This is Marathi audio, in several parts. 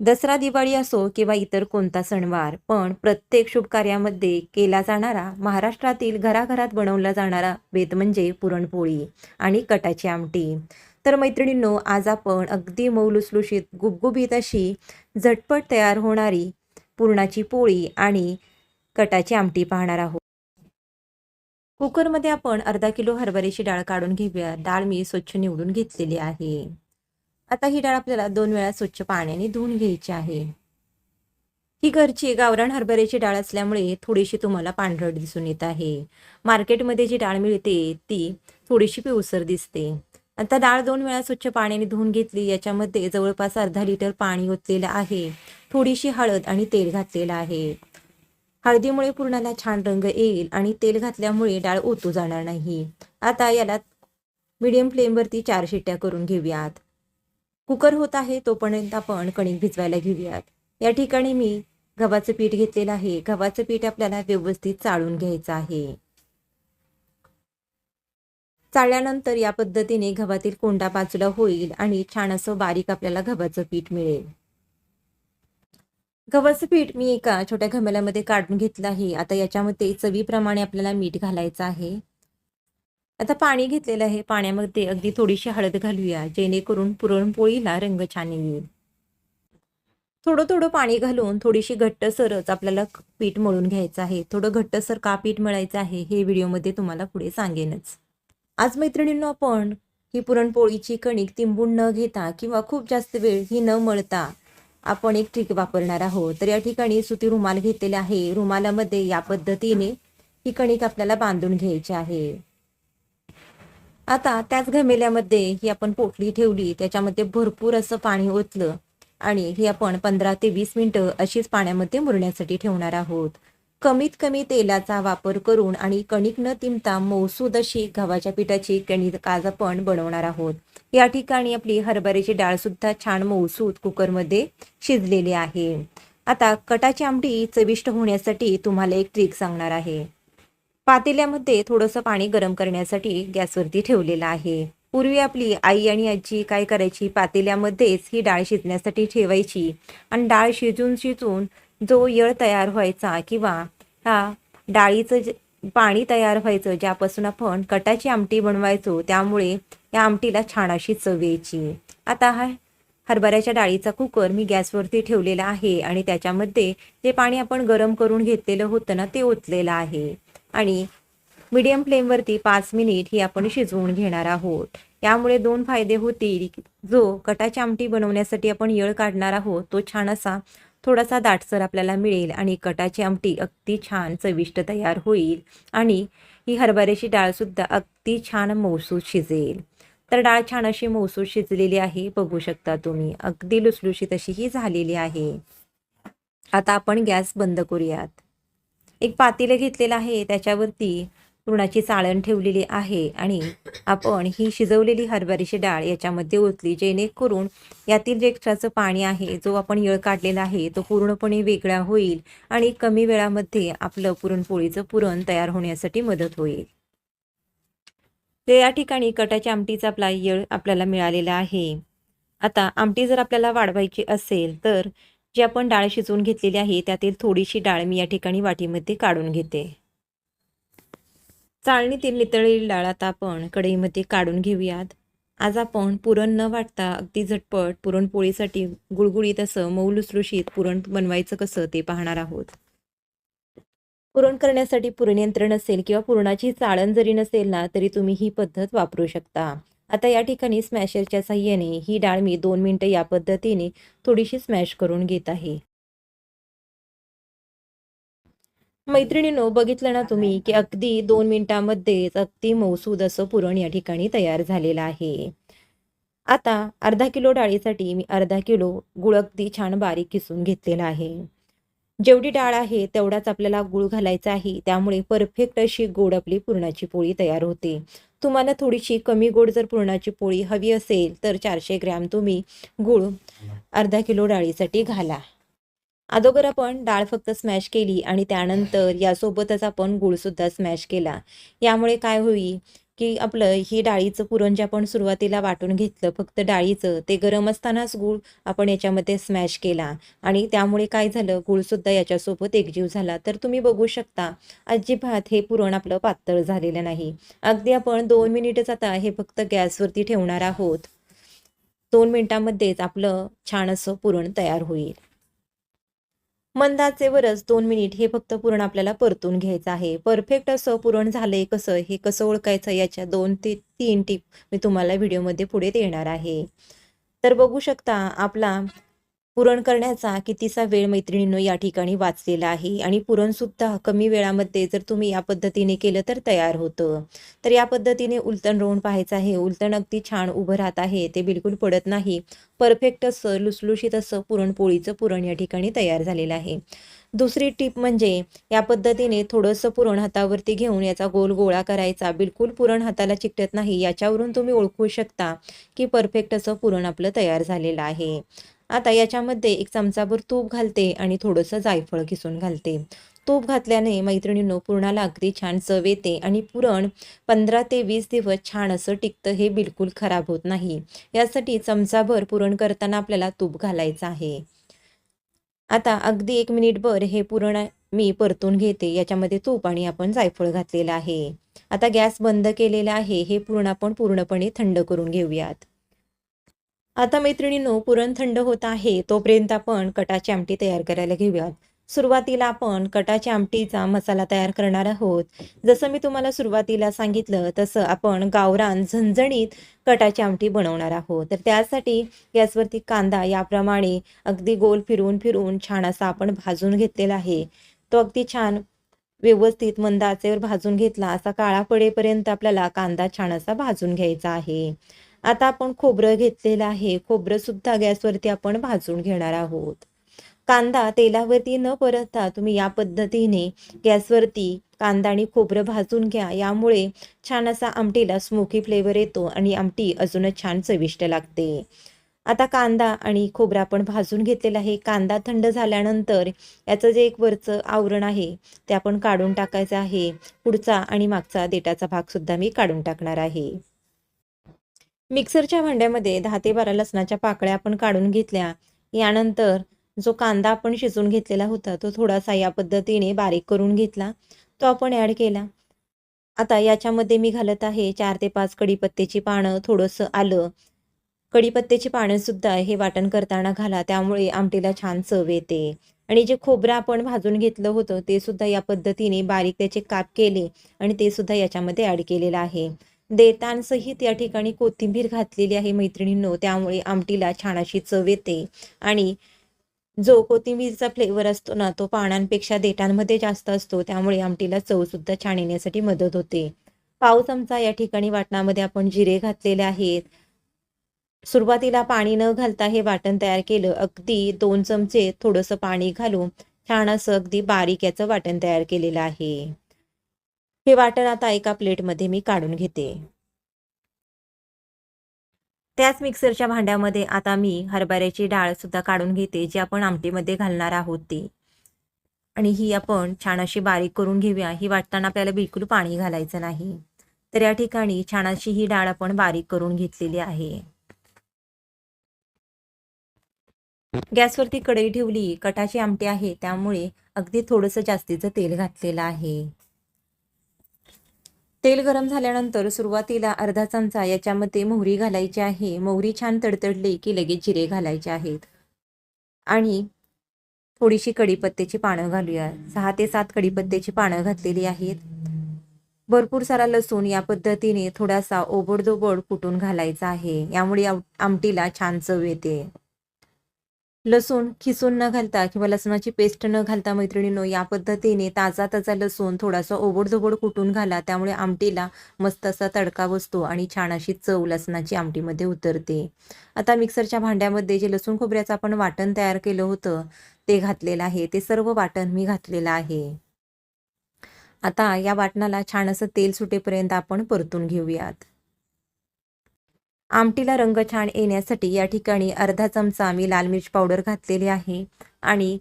दसरा दिवाळी असो किंवा इतर कोणता सणवार पण प्रत्येक शुभकार्यामध्ये केला जाणारा महाराष्ट्रातील घराघरात बनवला जाणारा बेत म्हणजे पुरणपोळी आणि कटाची आमटी. तर मैत्रिणींनो आज आपण अगदी मौलुसलुशीत गुबगुबीत अशी झटपट तयार होणारी पुरणाची पोळी आणि कटाची आमटी पाहणार आहोत. कुकरमध्ये आपण अर्धा किलो हरभऱ्याची डाळ काढून घेऊया. डाळ मी स्वच्छ निवडून घेतलेली आहे. आता ही डाळ आपल्याला दोन वेळा स्वच्छ पाण्याने धुवून घ्यायची आहे. ही घरची गावरान हरभऱ्याची डाळ असल्यामुळे थोडीशी तुम्हाला पांढरट दिसून येत आहे. मार्केटमध्ये जी डाळ मिळते ती थोडीशी पिवसर दिसते. आता डाळ दोन वेळा स्वच्छ पाण्याने धुवून घेतली याच्यामध्ये जवळपास अर्धा लिटर पाणी ओतलेलं आहे. थोडीशी हळद आणि तेल घातलेलं आहे. हळदीमुळे पूर्णाला छान रंग येईल आणि तेल घातल्यामुळे डाळ ओतू जाणार नाही. आता याला मीडियम फ्लेमवरती चार शिट्ट्या करून घेऊयात. कुकर होत आहे तोपर्यंत आपण कणिक भिजवायला घेऊयात. या ठिकाणी मी गव्हाचं पीठ घेतलेलं आहे. गव्हाचं पीठ आपल्याला व्यवस्थित चाळून घ्यायचं आहे. चाळल्यानंतर या पद्धतीने गव्हातील कोंडा बाजूला होईल आणि छान असं बारीक आपल्याला गव्हाचं पीठ मिळेल. गव्हाचं पीठ मी एका छोट्या घमेल्यामध्ये काढून घेतलं आहे. आता याच्यामध्ये चवीप्रमाणे आपल्याला मीठ घालायचं आहे. आता पाणी घेतलेलं आहे. पाण्यामध्ये अगदी थोडीशी हळद घालूया जेणेकरून पुरणपोळीला रंग छान येईल. थोडं थोडं पाणी घालून थोडीशी घट्टसरच आपल्याला पीठ मळून घ्यायचं आहे. थोडं घट्टसर का पीठ मळायचं आहे हे व्हिडिओमध्ये तुम्हाला पुढे सांगेनच. आज मैत्रिणींनो आपण ही पुरणपोळीची कणिक तिंबून न घेता किंवा खूप जास्त वेळ ही न मळता आपण एक ट्रिक वापरणार आहोत. तर या ठिकाणी सुती रुमाल घेतलेला आहे. रुमालामध्ये या पद्धतीने ही कणिक आपल्याला बांधून घ्यायची आहे. आता त्याच घमेल्यामध्ये ही आपण पोटली ठेवली त्याच्यामध्ये भरपूर असं पाणी ओतलं आणि ही आपण पंधरा ते वीस मिनिटं अशीच पाण्यामध्ये मुरण्यासाठी ठेवणार आहोत. कमीत कमी तेलाचा वापर करून आणि कणिक न तिंबता मौसूद अशी गव्हाच्या पिठाची कणिक आज आपण बनवणार आहोत. या ठिकाणी आपली हरभऱ्याची डाळ सुद्धा छान मौसूद कुकरमध्ये शिजलेली आहे. आता कटाची आमटी चविष्ट होण्यासाठी तुम्हाला एक ट्रिक सांगणार आहे. पातेल्यामध्ये थोडंसं पाणी गरम करण्यासाठी गॅसवरती ठेवलेलं आहे. पूर्वी आपली आई आणि आजी काय करायची? पातेल्यामध्येच ही डाळ शिजण्यासाठी ठेवायची. आणि डाळ शिजून शिजून जो येळ तयार व्हायचा किंवा हा डाळीचं जे पाणी तयार व्हायचं ज्यापासून आपण कटाची आमटी बनवायचो त्यामुळे या आमटीला छान अशी चव यायची. आता हा हरभऱ्याच्या डाळीचा कुकर मी गॅसवरती ठेवलेला आहे आणि त्याच्यामध्ये जे पाणी आपण गरम करून घेतलेलं होतं ना ते ओतलेलं आहे. आणि मीडियम फ्लेमवरती पाच मिनिट ही आपण शिजवून घेणार आहोत. यामुळे दोन फायदे होतील. जो कटाची आमटी बनवण्यासाठी आपण यळ काढणार आहोत तो छान असा थोडासा दाटसर आपल्याला मिळेल आणि कटाची आमटी अगदी छान चविष्ट तयार होईल आणि ही हरभऱ्याची डाळसुद्धा अगदी छान मौसूद शिजेल. तर डाळ छान अशी मौसूद शिजलेली आहे बघू शकता तुम्ही. अगदी लुसलुशीत अशी ही झालेली आहे. आता आपण गॅस बंद करूयात. एक पातेलं घेतलेलं आहे त्याच्यावरती पुरणाची चाळण ठेवलेली आहे आणि आपण ही शिजवलेली हरभऱ्याची डाळ याच्यामध्ये ओतली जेणेकरून यातील जे एक्स्ट्राचं पाणी आहे जो आपण येळ काढलेला आहे तो पूर्णपणे वेगळा होईल आणि कमी वेळामध्ये आपलं पुरणपोळीचं पुरण तयार होण्यासाठी मदत होईल. तर या ठिकाणी कटाच्या आमटीचा आपला येळ आपल्याला मिळालेला आहे. आता आमटी जर आपल्याला वाढवायची असेल तर जी आपण डाळ शिजवून घेतलेली आहे त्यातील थोडीशी डाळ मी या ठिकाणी वाटीमध्ये काढून घेते. चाळणीतील नितळलेली डाळ आता आपण कढईमध्ये काढून घेऊयात. आज आपण पुरण न वाटता अगदी झटपट पुरणपोळीसाठी गुळगुळीत असं मऊ लुसलुशीत पुरण बनवायचं कसं ते पाहणार आहोत. पुरण करण्यासाठी पुरण यंत्र नसेल किंवा पुरणाची चाळण जरी नसेल ना तरी तुम्ही ही पद्धत वापरू शकता. आता या ठिकाणी स्मॅशरच्या साह्याने ही डाळ मी दोन मिनटं या पद्धतीने थोडीशी स्मॅश करून घेत आहे. मैत्रिणीनो बघितलं ना तुम्ही की अगदी दोन मिनिटांमध्येच अगदी मौसूद असं पुरण या ठिकाणी तयार झालेलं आहे. आता अर्धा किलो डाळीसाठी मी अर्धा किलो गुळ अगदी छान बारीक किसून घेतलेला आहे. जेवढी डाळ आहे तेवढाच आपल्याला गुळ घालायचा आहे. त्यामुळे परफेक्ट अशी गोड आपली पुरणाची पोळी तयार होते. तुम्हाला थोडीशी कमी गोड जर पुरणाची पोळी हवी असेल तर चारशे ग्रॅम तुम्ही गुळ अर्धा किलो डाळीसाठी घाला. अगोदर आपण डाळ फक्त स्मॅश केली आणि त्यानंतर यासोबतच आपण गुळसुद्धा स्मॅश केला. यामुळे काय होईल? की आपलं ही डाळीचं पुरण जे आपण सुरुवातीला वाटून घेतलं फक्त डाळीचं ते गरम असतानाच गूळ आपण याच्यामध्ये स्मॅश केला. आणि त्यामुळे काय झालं गूळसुद्धा याच्यासोबत एकजीव झाला. तर तुम्ही बघू शकता अजिबात हे पुरण आपलं पातळ झालेलं नाही. अगदी आपण दोन मिनिटच आता हे फक्त गॅसवरती ठेवणार आहोत. दोन मिनिटांमध्येच आपलं छान असं पुरण तयार होईल. मंदाचेवरच दोन मिनिट हे फक्त पुरण आपल्याला परतून घ्यायचं आहे. परफेक्ट असं पुरण झालंय कसं? हे कसं ओळखायचं? याच्या दोन ते तीन टिप मी तुम्हाला व्हिडिओमध्ये पुढे देणार आहे. तर बघू शकता आपला पुरण करण्याचा कितीसा वेळ मैत्रिणींनो या ठिकाणी वाचलेला आहे आणि पुरणसुद्धा कमी वेळामध्ये जर तुम्ही या पद्धतीने केलं तर तयार होतं. तर या पद्धतीने उलटण रोवून पाहायचं आहे. उलटण अगदी छान उभं राहत आहे. ते बिलकुल पडत नाही. परफेक्ट असं लुसलुशीत असं पुरणपोळीचं पुरण या ठिकाणी तयार झालेलं आहे. दुसरी टीप म्हणजे या पद्धतीने थोडंसं पुरण हातावरती घेऊन याचा गोल गोळा करायचा. बिलकुल पुरण हाताला चिकटत नाही. याच्यावरून तुम्ही ओळखू शकता की परफेक्ट असं पुरण आपलं तयार झालेलं आहे. आता याच्यामध्ये एक चमचाभर तूप घालते आणि थोडंसं जायफळ घिसून घालते. तूप घातल्याने मैत्रिणींनो पुरणाला अगदी छान चव येते आणि पुरण पंधरा ते वीस दिवस छान असं टिकतं हे बिलकुल खराब होत नाही. यासाठी चमचाभर पुरण करताना आपल्याला तूप घालायचं आहे. आता अगदी एक मिनिटभर हे पुरण मी परतून घेते. याच्यामध्ये तूप आणि आपण जायफळ घातलेलं आहे. आता गॅस बंद केलेला आहे. हे पुरण आपण पूर्णपणे थंड करून घेऊयात. आता मैत्रिणींनो पुरण थंड होत आहे तोपर्यंत आपण कटाची आमटी तयार करायला घेऊयात. सुरुवातीला आपण कटाच्या आमटीचा मसाला तयार करणार आहोत. जसं मी तुम्हाला सुरुवातीला सांगितलं तसं आपण गावरान झणझणीत कटाची आमटी बनवणार आहोत. तर त्यासाठी गॅसवरती कांदा याप्रमाणे अगदी गोल फिरवून फिरवून छान असा आपण भाजून घेतलेला आहे. तो अगदी छान व्यवस्थित मंद आचेवर भाजून घेतला असा काळा पडेपर्यंत आपल्याला कांदा छान असा भाजून घ्यायचा आहे. आता आपण खोबरं घेतलेलं आहे. खोबरं सुद्धा गॅसवरती आपण भाजून घेणार आहोत. कांदा तेलावरती न परतता तुम्ही या पद्धतीने गॅसवरती कांदा आणि खोबरं भाजून घ्या. यामुळे छान असा आमटीला स्मोकी फ्लेवर येतो आणि आमटी अजूनच छान चविष्ट लागते. आता कांदा आणि खोबरा आपण भाजून घेतलेला आहे. कांदा थंड झाल्यानंतर याचं जे एक वरचं आवरण आहे ते आपण काढून टाकायचं आहे. पुढचा आणि मागचा देटाचा भाग सुद्धा मी काढून टाकणार आहे. मिक्सरच्या भांड्यामध्ये दहा ते बारा लसणाच्या पाकळ्या आपण काढून घेतल्या. यानंतर जो कांदा आपण शिजवून घेतलेला होता तो थोडासा या पद्धतीने बारीक करून घेतला. तो आपण ॲड केला. आता याच्यामध्ये मी घालत आहे चार ते पाच कढीपत्त्याची पानं. थोडंसं आलं. कढीपत्त्याची पानं सुद्धा हे वाटण करताना घाला त्यामुळे आमटीला छान चव येते. आणि जे खोबरं आपण भाजून घेतलं होतं ते सुद्धा या पद्धतीने बारीक त्याचे काप केले आणि ते सुद्धा याच्यामध्ये ॲड केलेलं आहे. देतांसहित या ठिकाणी कोथिंबीर घातलेली आहे मैत्रिणींनो. त्यामुळे आमटीला छान अशी चव येते. आणि जो कोथिंबीरचा फ्लेवर असतो ना तो पानांपेक्षा देटांमध्ये जास्त असतो. त्यामुळे आमटीला चव सुद्धा छान येण्यासाठी मदत होते. पाव चमचा या ठिकाणी वाटणामध्ये आपण जिरे घातलेले आहेत. सुरुवातीला पाणी न घालता हे वाटण तयार केलं. अगदी दोन चमचे थोडंसं पाणी घालून छान असं अगदी बारीक याचं वाटण तयार केलेलं आहे. हे वाटण आता एका प्लेटमध्ये मी काढून घेते. त्याच मिक्सरच्या भांड्यामध्ये आता मी हरभऱ्याची डाळ सुद्धा काढून घेते जी आपण आमटीमध्ये घालणार आहोत ती. आणि ही आपण छान अशी बारीक करून घेऊया. ही वाटताना आपल्याला बिलकुल पाणी घालायचं नाही. तर या ठिकाणी छान अशी ही डाळ आपण बारीक करून घेतलेली आहे. गॅसवरती कढई ठेवली. कटाची आमटी आहे त्यामुळे अगदी थोडंसं जास्तीचं तेल घातलेलं आहे. तेल गरम झाल्यानंतर सुरुवातीला अर्धा चमचा याच्यामध्ये मोहरी घालायची आहे. मोहरी छान तडतडली की लगेच जिरे घालायचे आहेत. आणि थोडीशी कढीपत्त्याची पानं घालूया. सहा ते सात कढीपत्त्याची पानं घातलेली आहेत. भरपूर सारा लसूण या पद्धतीने थोडासा ओबडदोबड कुटून घालायचा आहे. यामुळे आमटीला छान चव येते. लसूण खिसून न घालता किंवा लसणाची पेस्ट न घालता मैत्रिणीनो या पद्धतीने ताजा ताजा लसूण थोडासा ओबडधोबड कुटून घाला. त्यामुळे आमटीला मस्त असा तडका बसतो आणि छान अशी चव लसणाची आमटीमध्ये उतरते. आता मिक्सरच्या भांड्यामध्ये जे लसूण खोबऱ्याचं आपण वाटण तयार केलं होतं ते घातलेलं आहे. ते सर्व वाटण मी घातलेलं आहे. आता या वाटणाला छान असं तेल सुटेपर्यंत आपण परतून घेऊयात. आमटीला रंग छान येण्यासाठी या ठिकाणी अर्धा चमचा मी लाल मिरची पावडर घातलेली आहे आणि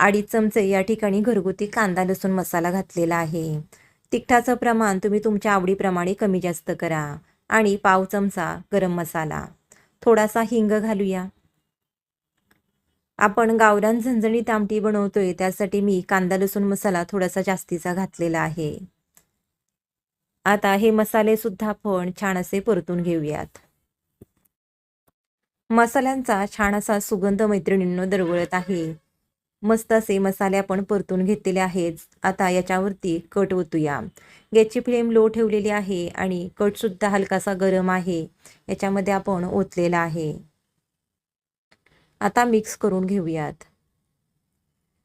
अडीच चमचे या ठिकाणी घरगुती कांदा लसूण मसाला घातलेला आहे. तिखटाचं प्रमाण तुम्ही तुमच्या आवडीप्रमाणे कमी जास्त करा आणि पाव चमचा गरम मसाला. थोडासा हिंग घालूया. आपण गावरान झणझणीत आमटी बनवतोय त्यासाठी मी कांदा लसूण मसाला थोडासा जास्तीचा घातलेला आहे. आता हे मसाले सुद्धा आपण छान असे परतून घेऊयात. मसाल्यांचा छान असा सुगंध मैत्रिणींनो दरवळत आहे. मस्त असे मसाले आपण परतून घेतलेले आहेत. आता याच्यावरती कट ओतूया. गॅसची फ्लेम लो ठेवलेली आहे आणि कटसुद्धा हलकासा गरम आहे. याच्यामध्ये आपण ओतलेला आहे. आता मिक्स करून घेऊयात.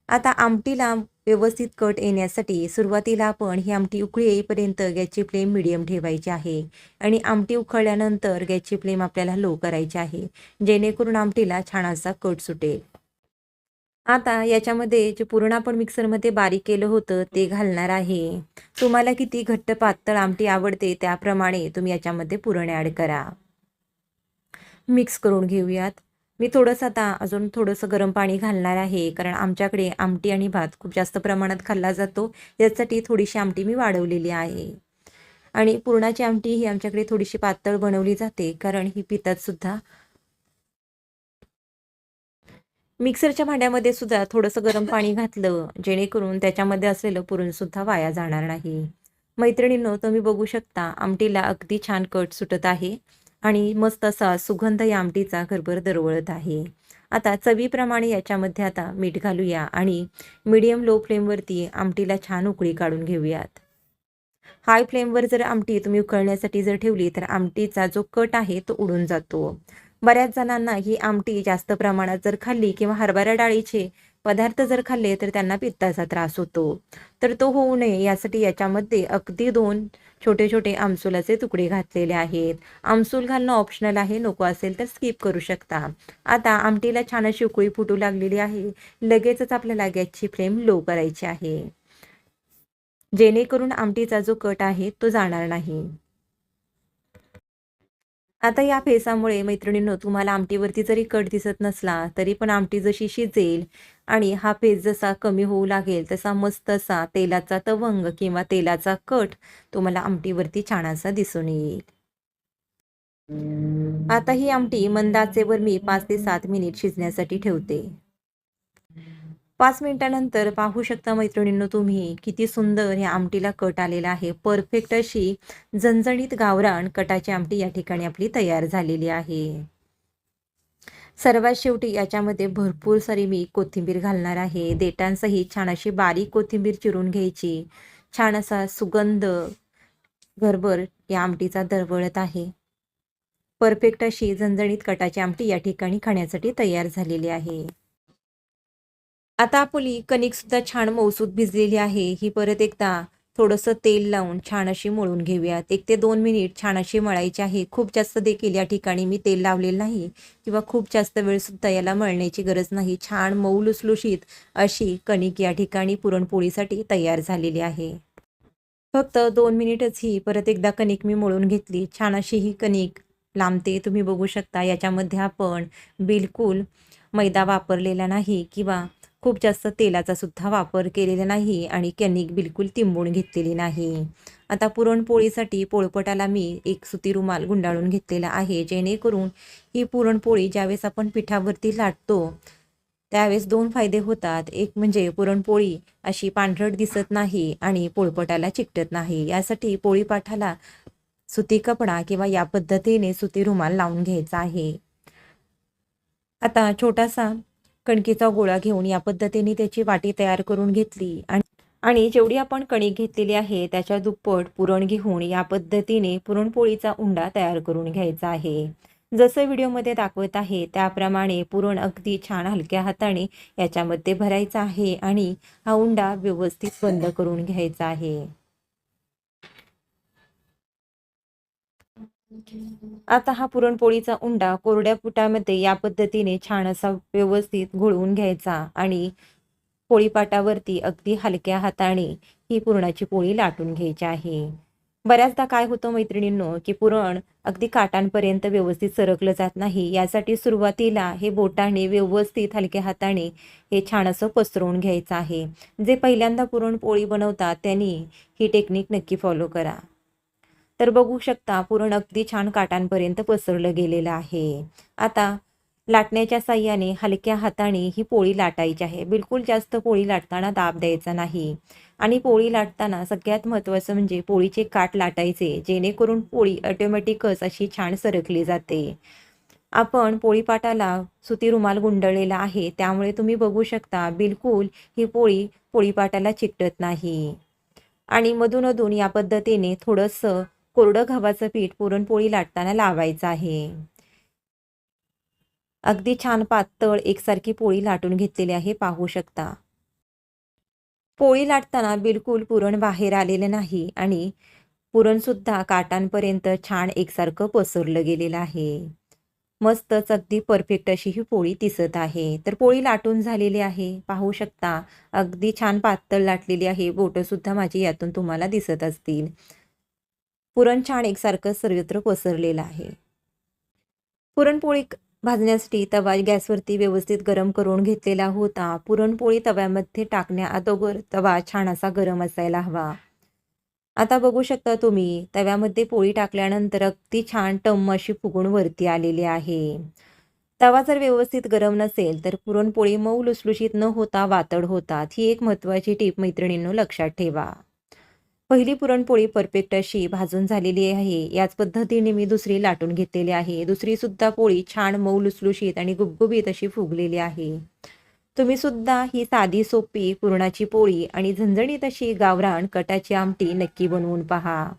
आता आमटीला व्यवस्थित कट येण्यासाठी सुरुवातीला आपण ही आमटी उकळी येईपर्यंत गॅसची फ्लेम मिडियम ठेवायची आहे आणि आमटी उकळल्यानंतर गॅसची फ्लेम आपल्याला लो करायची आहे जेणेकरून आमटीला छान असा कट सुटेल. आता याच्यामध्ये जे पूर्ण आपण मिक्सरमध्ये बारीक केलं होतं ते घालणार आहे. तुम्हाला किती घट्ट पातळ आमटी आवडते त्याप्रमाणे तुम्ही याच्यामध्ये पुरण ॲड करा. मिक्स करून घेऊयात. मी थोडंसं आता अजून थोडंसं गरम पाणी घालणार आहे कारण आमच्याकडे आमटी आणि भात खूप जास्त प्रमाणात खाल्ला जातो. यासाठी थोडीशी आमटी मी वाढवलेली आहे. आणि पुरणाची आमटी ही आमच्याकडे थोडीशी पातळ बनवली जाते कारण ही पितात सुद्धा. मिक्सरच्या भांड्यामध्ये सुद्धा थोडंसं गरम पाणी घातलं जेणेकरून त्याच्यामध्ये असलेलं पुरणसुद्धा वाया जाणार नाही. मैत्रिणींनो तुम्ही बघू शकता आमटीला अगदी छान कट सुटत आहे. आणि मस्त असा सुगंध या आमटीचा घरभर दरवळत आहे. आता चवीप्रमाणे याच्यामध्ये आता मीठ घालूया आणि मीडियम लो फ्लेमवरती आमटीला छान उकळी काढून घेऊयात. हाय फ्लेमवर जर आमटी तुम्ही उकळण्यासाठी जर ठेवली तर आमटीचा जो कट आहे तो उडून जातो. बऱ्याच जणांना ही आमटी जास्त प्रमाणात जर खाल्ली किंवा हरभरा डाळीचे पदार्थ जर खाल्ले तर त्यांना पित्ताचा त्रास होतो. तर तो होऊ नये यासाठी याच्यामध्ये अगदी दोन छोटे छोटे आमसूलाचे तुकडे घातलेले आहेत. आमसूल घालणं ऑप्शनल आहे नको असेल तर स्किप करू शकता. आता आमटीला छान अशी उकळी फुटू लागलेली आहे. लगेचच आपल्याला गॅसची फ्लेम लो करायची आहे. जेणेकरून आमटीचा जो कट आहे तो जाणार नाही. आता या फेसामुळे मैत्रिणींनो तुम्हाला आमटीवरती जरी कट दिसत नसला तरी पण आमटी जशी शिजेल आणि हा फेस जसा कमी होऊ लागेल तसा मस्त असा तेलाचा तवंग किंवा तेलाचा कट तुम्हाला आमटीवरती छान असा दिसून येईल. आता ही आमटी मंदाचेवर मी पाच ते सात मिनिट शिजण्यासाठी ठेवते. पाच मिनिटानंतर पाहू शकता मैत्रिणींनो तुम्ही किती सुंदर ह्या आमटीला कट आलेला आहे. परफेक्ट अशी झणझणीत गावरान कटाची आमटी या ठिकाणी आपली तयार झालेली आहे. सर्वात शेवटी याच्यामध्ये भरपूर सारी मी कोथिंबीर घालणार आहे. देटांसहित छान अशी बारीक कोथिंबीर चिरून घ्यायची. छान असा सुगंध घरभर या आमटीचा दरवळत आहे. परफेक्ट अशी झणझणीत कटाची आमटी या ठिकाणी खाण्यासाठी तयार झालेली आहे. आता आपली कणिक सुद्धा छान मौसूद भिजलेली आहे. ही परत एकदा थोडंसं तेल लावून छान अशी मळून घेऊयात. एक ते दोन मिनिट छान अशी मळायची आहे. खूप जास्त देखील या ठिकाणी मी तेल लावलेलं नाही किंवा खूप जास्त वेळ सुद्धा याला मळण्याची गरज नाही. छान मऊ लुसलुशीत अशी कणिक या ठिकाणी पुरणपोळीसाठी तयार झालेली आहे. फक्त दोन मिनिटच ही परत एकदा कणिक मी मळून घेतली. छान अशी ही कणिक लांबते तुम्ही बघू शकता. याच्यामध्ये आपण बिलकुल मैदा वापरलेला नाही किंवा खूप जास्त तेलाचा सुद्धा वापर केलेला नाही आणि कॅनिक बिलकुल तिंबून घेतलेली नाही. आता पुरणपोळीसाठी पोळपटाला मी एक सुती रुमाल गुंडाळून घेतलेला आहे. जेणेकरून ही पुरणपोळी ज्यावेळेस आपण पिठावरती लाटतो त्यावेळेस दोन फायदे होतात. एक म्हणजे पुरणपोळी अशी पांढरट दिसत नाही आणि पोळपटाला चिकटत नाही. यासाठी पोळीपाठाला सुती कपडा किंवा या पद्धतीने सुती रुमाल लावून घ्यायचा आहे. आता छोटासा कणकेचा गोळा घेऊन या पद्धतीने त्याची वाटी तयार करून घेतली. आणि आणि जेवढी आपण कणिक घेतलेली आहे त्याच्या दुप्पट पुरण घेऊन या पद्धतीने पुरणपोळीचा उंडा तयार करून घ्यायचा आहे. जसं व्हिडिओमध्ये दाखवत आहे त्याप्रमाणे पुरण अगदी छान हलक्या हाताने याच्यामध्ये भरायचा आहे आणि हा उंडा व्यवस्थित बंद करून घ्यायचा आहे. आता हा पुरणपोळीचा उंडा कोरड्या पुटामध्ये या पद्धतीने छान असा व्यवस्थित घोळवून घ्यायचा आणि पोळीपाटावरती अगदी हलक्या हाताने ही पुरणाची पोळी लाटून घ्यायची आहे. बऱ्याचदा काय होतं मैत्रिणींनो की पुरण अगदी काटांपर्यंत व्यवस्थित सरकलं जात नाही. यासाठी सुरुवातीला हे बोटाने व्यवस्थित हलक्या हाताने हे छान असं पसरवून घ्यायचं आहे. जे पहिल्यांदा पुरणपोळी बनवतात त्यांनी ही टेक्निक नक्की फॉलो करा. तर बघू शकता पुरण अगदी छान काटांपर्यंत पसरलं गेलेलं आहे. आता लाटण्याच्या साह्याने हलक्या हाताने ही पोळी लाटायची आहे. बिलकुल जास्त पोळी लाटताना दाब द्यायचा नाही. आणि पोळी लाटताना सगळ्यात महत्त्वाचं म्हणजे पोळीचे काठ लाटायचे जेणेकरून पोळी ऑटोमॅटिकच अशी छान सरकली जाते. आपण पोळीपाटाला सुती रुमाल गुंडळलेला आहे त्यामुळे तुम्ही बघू शकता बिलकुल ही पोळी पोळीपाटाला चिकटत नाही. आणि मधूनमधून या पद्धतीने थोडंसं कोरडं गव्हाचं पीठ पुरणपोळी लाटताना लावायचं आहे. अगदी छान पातळ एकसारखी पोळी लाटून घेतलेली आहे पाहू शकता. पोळी लाटताना बिलकुल पुरण बाहेर आलेलं नाही आणि पुरणसुद्धा काटांपर्यंत छान एकसारखं पसरलं गेलेलं आहे. मस्तच अगदी परफेक्ट अशी ही पोळी दिसत आहे. तर पोळी लाटून झालेली आहे पाहू शकता. अगदी छान पातळ लाटलेली आहे बोटंसुद्धा माझी यातून तुम्हाला दिसत असतील. पुरण छान एकसारखं सर्वत्र पसरलेलं आहे. पुरणपोळी भाजण्यासाठी तवा गॅसवरती व्यवस्थित गरम करून घेतलेला होता. पुरणपोळी तव्यामध्ये टाकण्या अगोदर तवा छान असा गरम असायला हवा. आता बघू शकता तुम्ही तव्यामध्ये पोळी टाकल्यानंतर अगदी छान टम्म अशी फुगून वरती आलेली आहे. तवा जर व्यवस्थित गरम नसेल तर पुरणपोळी मऊ लुसलुशीत न होता वातड होतात. ही एक महत्त्वाची टीप मैत्रिणींनो लक्षात ठेवा. पहिली पुरणपोळी परफेक्ट अशी भाजून झालेली आहे. याच पद्धतीने मी दुसरी लाटून घेतलेली आहे. दुसरी सुद्धा पोळी छान मऊ लुसलुशीत आणि गुबगुबीत अशी फुगलेली आहे. तुम्ही सुद्धा ही साधी सोपी पुरणाची पोळी आणि झणझणीत अशी गावरान कटाची आमटी नक्की बनवून पहा.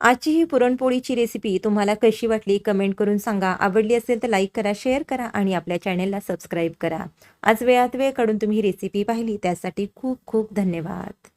आजची ही पुरणपोळीची रेसिपी तुम्हाला कशी वाटली कमेंट करून सांगा. आवडली असेल तर लाईक करा शेअर करा आणि आपल्या चॅनेलला सबस्क्राईब करा. आज वेळात वेळ काढून तुम्ही ही रेसिपी पाहिली त्यासाठी खूप खूप धन्यवाद.